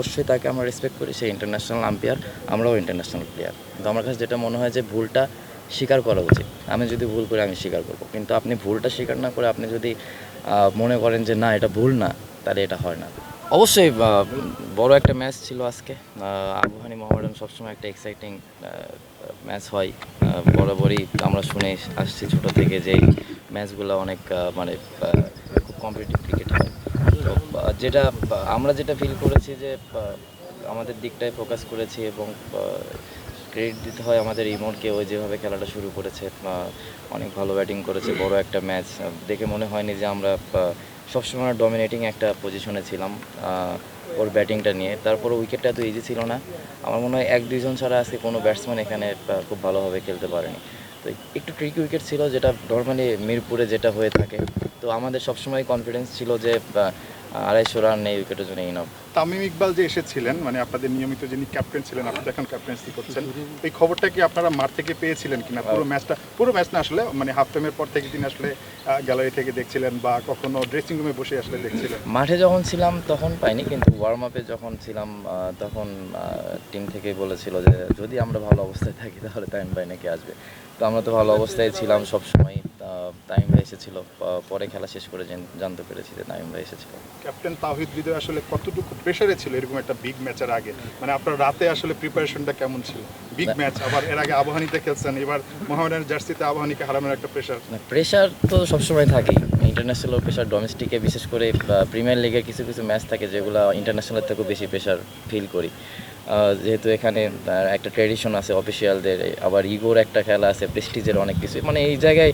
অবশ্যই তাকে আমরা রেসপেক্ট করি, সে ইন্টারন্যাশনাল আম্পায়ার আমরাও ইন্টারন্যাশনাল প্লেয়ার কিন্তু আমার কাছে যেটা মনে হয় যে ভুলটা স্বীকার করা উচিত। আমি যদি ভুল করি, আমি স্বীকার করব। কিন্তু আপনি ভুলটা স্বীকার না করে আপনি যদি মনে করেন যে না, এটা ভুল না, তাহলে এটা হয় না। অবশ্যই বড় একটা ম্যাচ ছিল আজকে। আবহানি মোহামেডান সবসময় একটা এক্সাইটিং ম্যাচ হয়। বরাবরই আমরা শুনে আসছি ছোটো থেকে যে ম্যাচগুলো অনেক মানে খুব কম্পিটিটিভ ক্রিকেট হয়। যেটা, আমরা যেটা ফিল করেছি যে আমাদের দিকটায় ফোকাস করেছি এবং ক্রেডিট দিতে হয় আমাদের ইমনকে, ওই যেভাবে খেলাটা শুরু করেছে অনেক ভালো ব্যাটিং করেছে, বড় একটা ম্যাচ দেখে মনে হয়নি যে আমরা সবসময় ডমিনেটিং একটা পজিশনে ছিলাম ওর ব্যাটিংটা নিয়ে। তারপর উইকেটটা এত ইজি ছিল না। আমার মনে হয় এক দুইজন ছাড়া আজকে কোনো ব্যাটসম্যান এখানে খুব ভালোভাবে খেলতে পারেনি। তো একটু ট্রিকি উইকেট ছিল, যেটা নর্মালি মিরপুরে যেটা হয়ে থাকে। তো আমাদের সবসময় কনফিডেন্স ছিল যে আড়াইশো রান এই উইকেটের জন্য ইনফ তামিম ইকবাল যে এসেছিলেন মানে আপনাদের নিয়মিত যিনি ক্যাপ্টেন ছিলেন আপনি এখন ক্যাপ্টেন্সি করছেন এই খবরটা কি আপনারা মাঠ থেকে পেয়েছিলেন কিনা? পুরো ম্যাচটা পুরো ম্যাচ না আসলে মানে হাফ টাইমের পর থেকে তিনি আসলে গ্যালারি থেকে দেখছিলেন বা কখনো ড্রেসিং রুমে বসে আসলে দেখছিলেন? মাঠে যখন ছিলাম তখন পাইনি কিন্তু ওয়ার্ম আপে যখন ছিলাম তখন টিম থেকে বলেছিল যে যদি আমরা ভালো অবস্থায় থাকি তাহলে তাইম ভাই নাকি আসবে। তো আমরা তো ভালো অবস্থায় ছিলাম সব সময় তাইম ভাই এসেছিল। পরে খেলা শেষ করে জানতে পেরেছি যে তাইম ভাই এসেছিল। ক্যাপ্টেন তাহিদ হৃদয় আসলে কতটুকু প্রেসারে ছিল এরকম একটা বিগ ম্যাচের আগে? মানে আপনার রাতে আসলে প্রিপারেশনটা কেমন ছিল? বিগ ম্যাচ আবার এর আগে আবাহানিতে খেলছেন এবার মোহামেডানের জার্সিতে আবাহানিকে হারানোর একটা প্রেশার প্রেশার তো সবসময় থাকেই ইন্টারন্যাশনাল প্রেশার ডোমেস্টিকে বিশেষ করে প্রিমিয়ার লিগে কিছু কিছু ম্যাচ থাকে যেগুলো ইন্টারন্যাশনাল থেকেও বেশি প্রেশার ফিল করি। যেহেতু এখানে একটা ট্র্যাডিশন আছে অফিসিয়ালদের আবার ইগোর একটা খেলা আছে প্রেস্টিজের অনেক কিছু। মানে এই জায়গায়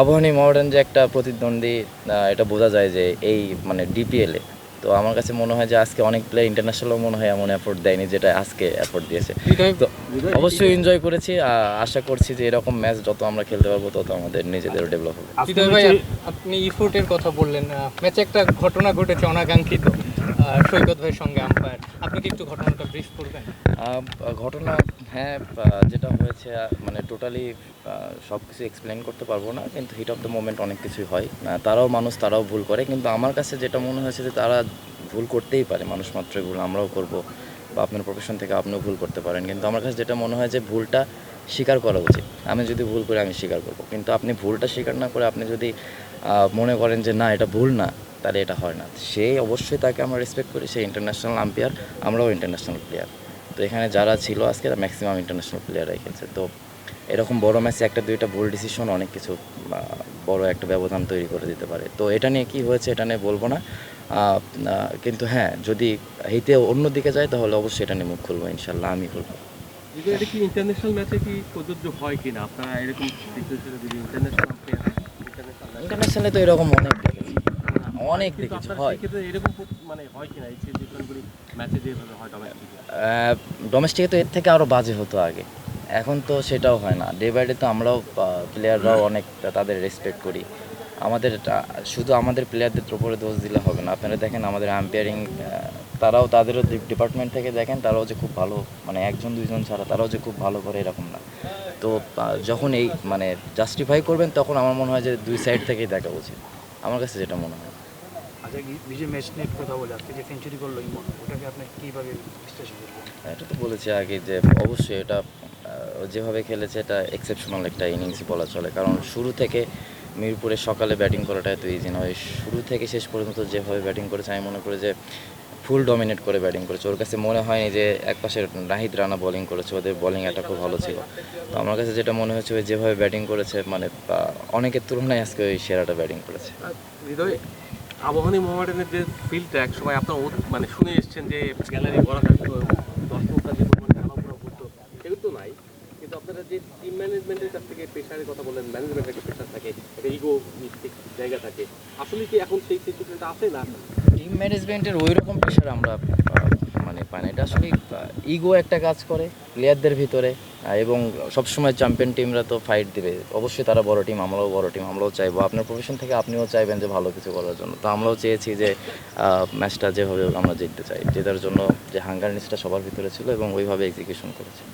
আবাহনী মডার্ন যে একটা প্রতিদ্বন্দ্বী আহ, এটা বোঝা যায় যে এই মানে ডিপিএলে তো আমার কাছে মনে হয় যে আজকে অনেক প্লেয়ার ইন্টারন্যাশনালও মনে হয় এমন অ্যাফোর্ট দেয়নি যেটা আজকে অ্যাফোর্ট দিয়েছে। তো অবশ্যই এনজয় করেছি আশা করছি যে এরকম ম্যাচ যত আমরা খেলতে পারব তত আমাদের নিজেদেরও ডেভেলপ হবে। ভাই আপনি ইফোর্টের কথা বললেন ম্যাচে একটা ঘটনা ঘটেছে অনাকাঙ্ক্ষিত। সৈকত ভাইয়ের সঙ্গে আম্পায়ার, আপনি কি একটু ঘটনাটা ব্রিফ করবেন? ঘটনা হ্যাঁ যেটা হয়েছে মানে টোটালি সব কিছু এক্সপ্লেন করতে পারব না, কিন্তু হিট অফ দ্য মোমেন্ট অনেক কিছুই হয়। তারাও মানুষ, তারাও ভুল করে, কিন্তু আমার কাছে যেটা মনে হয়েছে যে তারা ভুল করতেই পারে, মানুষ মাত্রই ভুল আমরাও করব, বা আপনার প্রফেশন থেকে আপনিও ভুল করতে পারেন, কিন্তু আমার কাছে যেটা মনে হয় যে ভুলটা স্বীকার করা উচিত। আমি যদি ভুল করি, আমি স্বীকার করব। কিন্তু আপনি ভুলটা স্বীকার না করে আপনি যদি মনে করেন যে না, এটা ভুল না তাহলে এটা হয় না। সে অবশ্যই তাকে আমরা রেসপেক্ট করি সে ইন্টারন্যাশনাল আম্পায়ার আমরাও ইন্টারন্যাশনাল প্লেয়ার তো এখানে যারা ছিল আজকে ম্যাক্সিমাম ইন্টারন্যাশনাল প্লেয়াররাই খেলছে। তো এরকম বড় ম্যাচে একটা দুইটা ভুল ডিসিশন অনেক কিছু বড় একটা ব্যবধান তৈরি করে দিতে পারে। তো এটা নিয়ে কি হয়েছে এটা নিয়ে বলব না। কিন্তু হ্যাঁ যদি হিতে অন্য দিকে যায় তাহলে অবশ্যই এটা নিয়ে মুখ খুলবো ইনশাল্লাহ আমি খুলবো। এটা কি ইন্টারন্যাশনাল ম্যাচে কি প্রযোজ্য হয় কিনা? আপনারা এরকম ইন্টারন্যাশনাল ইন্টারন্যাশনালে তো এরকম অনেক অনেক দেখেছি হয়। এরকম মানে হয় কিনা এই ম্যাচে যেভাবে হয় ডোমেস্টিকে ডোমেস্টিকে তো এর থেকে আরও বাজে হতো আগে। এখন তো সেটাও হয় না। ডে বাই ডে তো আমরাও প্লেয়াররাও অনেক তাদের রেসপেক্ট করি। আমাদের শুধু আমাদের প্লেয়ারদের উপরে দোষ দিলে হবে না। আপনারা দেখেন আমাদের আম্পায়ারিং তারাও তাদেরও ডিপার্টমেন্ট থেকে দেখেন তারাও যে খুব ভালো মানে একজন দুইজন ছাড়া তারাও যে খুব ভালো করে এরকম না। তো যখন এই মানে জাস্টিফাই করবেন তখন আমার মনে হয় যে দুই সাইড থেকেই দেখা উচিত। আমার কাছে যেটা মনে হয়। আচ্ছা নিজে ম্যাচ নিয়ে কথা বলে আজকে যে সেঞ্চুরি করল ইমন ওটাকে আপনি কীভাবে বিশ্লেষণ করবেন? এটা তো বলেছি আগে যে অবশ্যই এটা যেভাবে খেলেছে এটা এক্সেপশনাল একটা ইনিংস বলা চলে। কারণ শুরু থেকে মিরপুরে সকালে ব্যাটিং করাটা এত ইজি নয়। শুরু থেকে শেষ পর্যন্ত যেভাবে ব্যাটিং করেছে আমি মনে করি যে ফুল ডমিনেট করে ব্যাটিং করেছে। ওর কাছে মনে হয়নি যে একপাশে নাহিদ রানা বোলিং করেছে ওদের বোলিং একটা খুব ভালো ছিল। তো আমার কাছে যেটা মনে হচ্ছে ওই যেভাবে ব্যাটিং করেছে মানে অনেকের তুলনায় আজকে ওই সেরাটা ব্যাটিং করেছে। হৃদয়? আবহানী মোহামেডানের যে ফিল্ডটা এক সময় আপনার মানে শুনে এসছেন যে গ্যালারি ভরা থাকতো দর্শকরা যে পরিমাণে খেলাধুলা করতো সেগুলো তো নাই। কিন্তু আপনারা যে টিম ম্যানেজমেন্টের কাছ থেকে প্রেশারের কথা বলেন ম্যানেজমেন্টের একটা প্রেশার থাকে, একটা ইগো জায়গা থাকে। আসলে কি এখন সেই সিচুয়েশনটা আছে না? টিম ম্যানেজমেন্টের ওই রকম প্রেশার আমরা মানে পাই না। এটা আসলে ইগো একটা কাজ করে প্লেয়ারদের ভিতরে। এবং সবসময় চ্যাম্পিয়ন টিমরা তো ফাইট দিবে। অবশ্যই তারা বড় টিম আমরাও বড় টিম আমরাও চাইব। আপনার প্রফেশন থেকে আপনিও চাইবেন যে ভালো কিছু করার জন্য। তো আমরাও চেয়েছি যে ম্যাচটা যেভাবে আমরা জিততে চাই। জেতার জন্য যে হাঙ্গার নিচটা সবার ভিতরে ছিল এবং ওইভাবে এক্সিকিউশন করেছি।